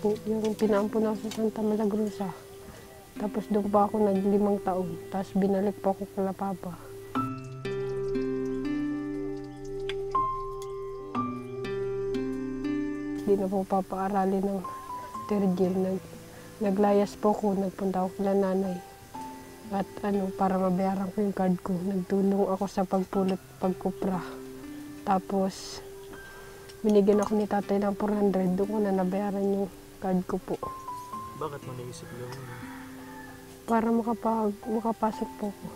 po, yung pinaampun ako sa Santa Milagrosa. Tapos doon pa ako naglimang taon. Tapos binalik po ako kala Papa. Hindi na po papaaralin ng third year. Nag, naglayas po ko, nagpunta ako kila nanay. At ano, para mabayaran ko yung card ko. Nagtulong ako sa pagpulot, pagkupra. Tapos, binigyan ako ni tatay ng 400. Doon ko na nabayaran yung card ko po. Bakit mo naisip yung Para makapag, makapasok po ako.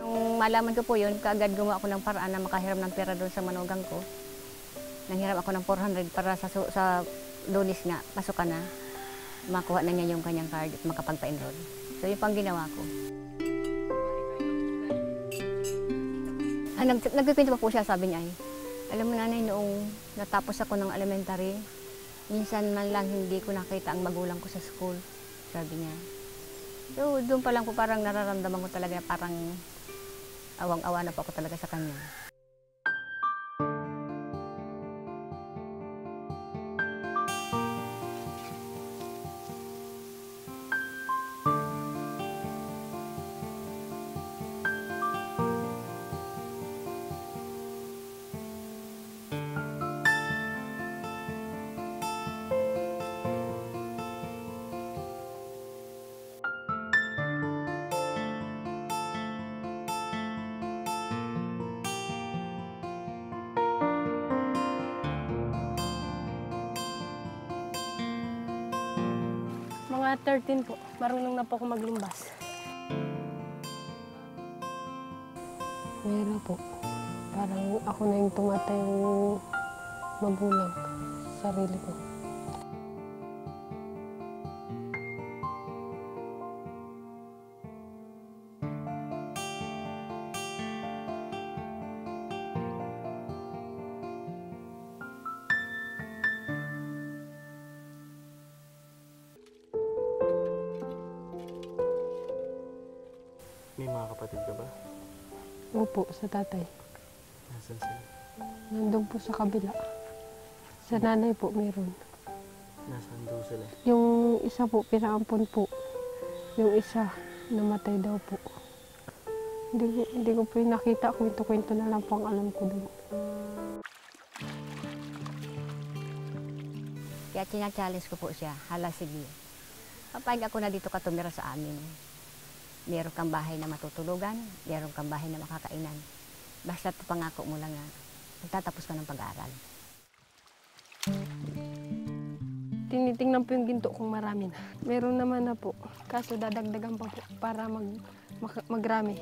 Nung malaman ko po yun, kaagad gumawa ako ng paraan na makahiram ng pera doon sa manugang ko. Nanghiram ako ng 400 para sa, sa lunis nga, pasok ka na. Makuha na niya yung kanyang card at makapagpa-enroll. So yun pang ginawa ko. Ah, nag, nagpipinto pa po siya, sabi niya ay, alam mo nanay, noong natapos ako ng elementary, minsan man lang hindi ko nakita ang magulang ko sa school, sabi niya. So doon pa lang po parang nararamdaman ko talaga parang awang-awa na po ako talaga sa kanya. Mga 13 po, marunong na po ako maglumbas. Meron po. Parang ako na yung tumatayong magulang sa sarili ko. Mga kapatid ka ba? Opo, sa tatay. Nasaan sila? Nandun po sa kabila. Sa nanay po meron. Nasaan daw sila? Yung isa po, pinaampon po. Yung isa, namatay daw po. Hindi ko, hindi ko po yung nakita. Kwento-kwento na lang po ang alam ko dun. Kaya challenge ko po siya, hala sige. Papayag ako na dito ka tumira sa amin. Meron kang bahay na matutulugan, meron kang bahay na makakainan. Basta pangako mo lang na magtatapos ka ng pag-aaral. Tinitingnan po yung ginto kung marami na. Meron naman na po. Kaso dadagdagan pa po para mag, mak- magrami.